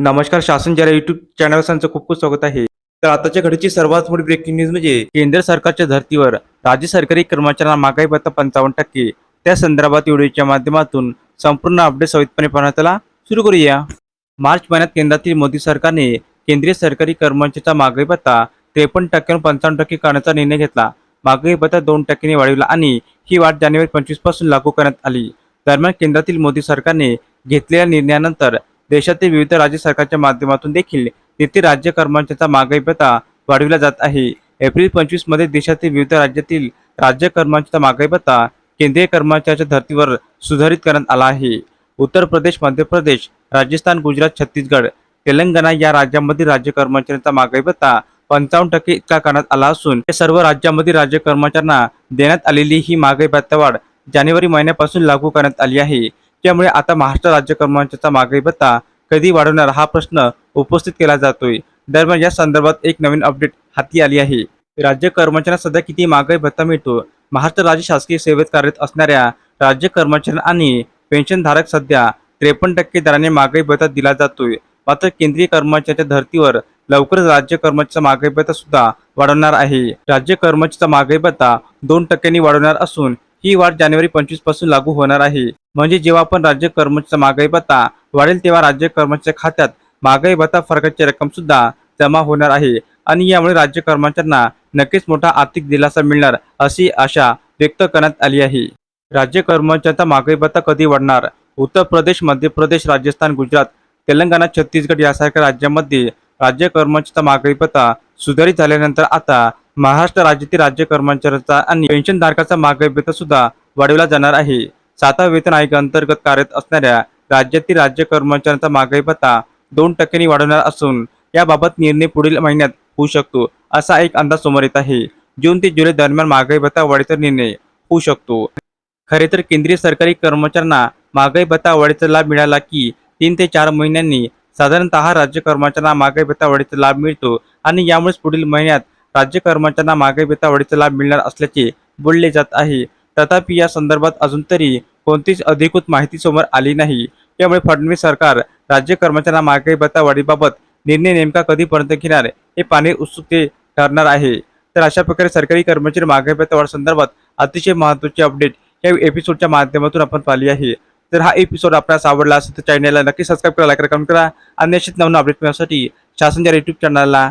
नमस्कार शासन जरा युट्यूब चॅनल त्यांचं खूप खूप स्वागत आहे. तर आताच्या घडीची सर्वात मोठी ब्रेकिंग न्यूज म्हणजे केंद्र सरकारच्या धर्तीवर राज्य सरकारी कर्मचाऱ्यांना महागाई भत्ता पंचावन्न टक्के. त्या संदर्भात व्हिडिओच्या माध्यमातून संपूर्ण अपडेट सवितपणे आला सुरू करूया. मार्च महिन्यात केंद्रातील मोदी सरकारने केंद्रीय सरकारी कर्मचाऱ्यांचा महागाई भत्ता त्रेपन्न टक्क्यावर पंचावन्न टक्के करण्याचा निर्णय घेतला. महागाई भत्ता दोन टक्क्यांनी वाढविला आणि ही वाढ जानेवारी पंचवीसपासून लागू करण्यात आली. दरम्यान केंद्रातील मोदी सरकारने घेतलेल्या निर्णयानंतर देशातील विविध राज्य सरकारच्या माध्यमातून देखील तेथे राज्य कर्मचाऱ्यांचा महागाई भत्ता वाढविला जात आहे. एप्रिल पंचवीसमध्ये देशातील विविध राज्यातील राज्य कर्मचाऱ्यांचा महागाई भत्ता केंद्रीय कर्मचाऱ्याच्या धर्तीवर सुधारित करण्यात आला आहे. उत्तर प्रदेश मध्य प्रदेश राजस्थान गुजरात छत्तीसगड तेलंगणा या राज्यांमधील राज्य कर्मचाऱ्यांचा महागाई भत्ता पंचावन्न टक्के इतका करण्यात आला असून या सर्व राज्यांमधील राज्य कर्मचाऱ्यांना देण्यात आलेली ही महागाई भत्ता वाढ जानेवारी महिन्यापासून लागू करण्यात आली आहे. त्यामुळे आता महाराष्ट्र राज्य कर्मचाऱ्यांचा मागणी भत्ता कधी वाढवणार हा प्रश्न उपस्थित केला जातोय. दरम्यान या संदर्भात एक नवीन अपडेट हाती आली आहे. राज्य कर्मचाऱ्यांना सध्या किती महागाई भत्ता मिळतो? महाराष्ट्र राज्य शासकीय सेवेत कार्यरत असणाऱ्या राज्य कर्मचाऱ्यां आणि पेन्शनधारक सध्या त्रेपन्न टक्के दराने महागाई भत्ता दिला जातोय. मात्र केंद्रीय कर्मचाऱ्याच्या धर्तीवर लवकरच राज्य कर्मचाऱ्याचा महागाई भत्ता सुद्धा वाढवणार आहे. राज्य कर्मचाऱ्याचा महागाई भत्ता दोन टक्क्यांनी वाढवणार असून ही वाढ जानेवारी पंचवीसपासून लागू होणार आहे. म्हणजे जेव्हा आपण राज्य कर्मचाऱ्याचा महागाई भत्ता वाढेल तेव्हा राज्य कर्मचाऱ्या खात्यात महागाई भत्ता फरकाची रक्कम सुद्धा जमा होणार आहे. आणि यामुळे राज्य कर्मचाऱ्यांना नक्कीच मोठा आर्थिक दिलासा मिळणार अशी आशा व्यक्त करण्यात आली आहे. राज्य कर्मचाऱ्यांचा महागाई भत्ता कधी वाढणार? उत्तर प्रदेश मध्य प्रदेश राजस्थान गुजरात तेलंगणा छत्तीसगड यासारख्या राज्यांमध्ये राज्य कर्मचाऱ्यांचा महागाई भत्ता सुधारित झाल्यानंतर आता महाराष्ट्र राज्यातील राज्य कर्मचाऱ्यांचा आणि पेन्शनधारकाचा महागाई भत्ता सुद्धा वाढविला जाणार आहे. सातवा वेतन आयोग अंतर्गत कार्यरत असणाऱ्या राज्यातील राज्य कर्मचाऱ्यांचा मागाई भत्ता दोन टक्क्यांनी वाढवणार असून याबाबत निर्णय पुढील महिन्यात होऊ शकतो असा एक अंदाज समोर येत आहे. जून ते जुलै दरम्यान महागाई भत्ता वाढीचा निर्णय होऊ शकतो. खरे तर केंद्रीय सरकारी कर्मचाऱ्यांना महागाई भत्ता वाढीचा लाभ मिळाला की तीन ते चार महिन्यांनी साधारणतः राज्य कर्मचाऱ्यांना महागाई भत्ता वाढीचा लाभ मिळतो आणि यामुळेच पुढील महिन्यात राज्य कर्मचाऱ्यांना महागाई भत्ता वाढीचा लाभ मिळणार असल्याचे बोलले जात आहे. तथापि या संदर्भात अजून तरी कोणतीच अधिकृत माहिती समोर आली नाही. त्यामुळे फडणवीस सरकार राज्य कर्मचाऱ्यांना मागे भत्ता वाढीबाबत निर्णय नेमका कधीपर्यंत घेणार हे पाणी उत्सुकते ठरणार आहे. तर अशा प्रकारे सरकारी कर्मचारी मागे भत्ता वाढ संदर्भात अतिशय महत्त्वाची अपडेट या एपिसोडच्या माध्यमातून आपण पाहिली आहे. तर हा एपिसोड आपल्यास आवडला असेल तर चॅनलला नक्की सबस्क्राईब करा लाईक करा कमेंट करा. आणि निश्चित नवीन अपडेट मिळण्यासाठी शासनच्या युट्यूब चॅनलला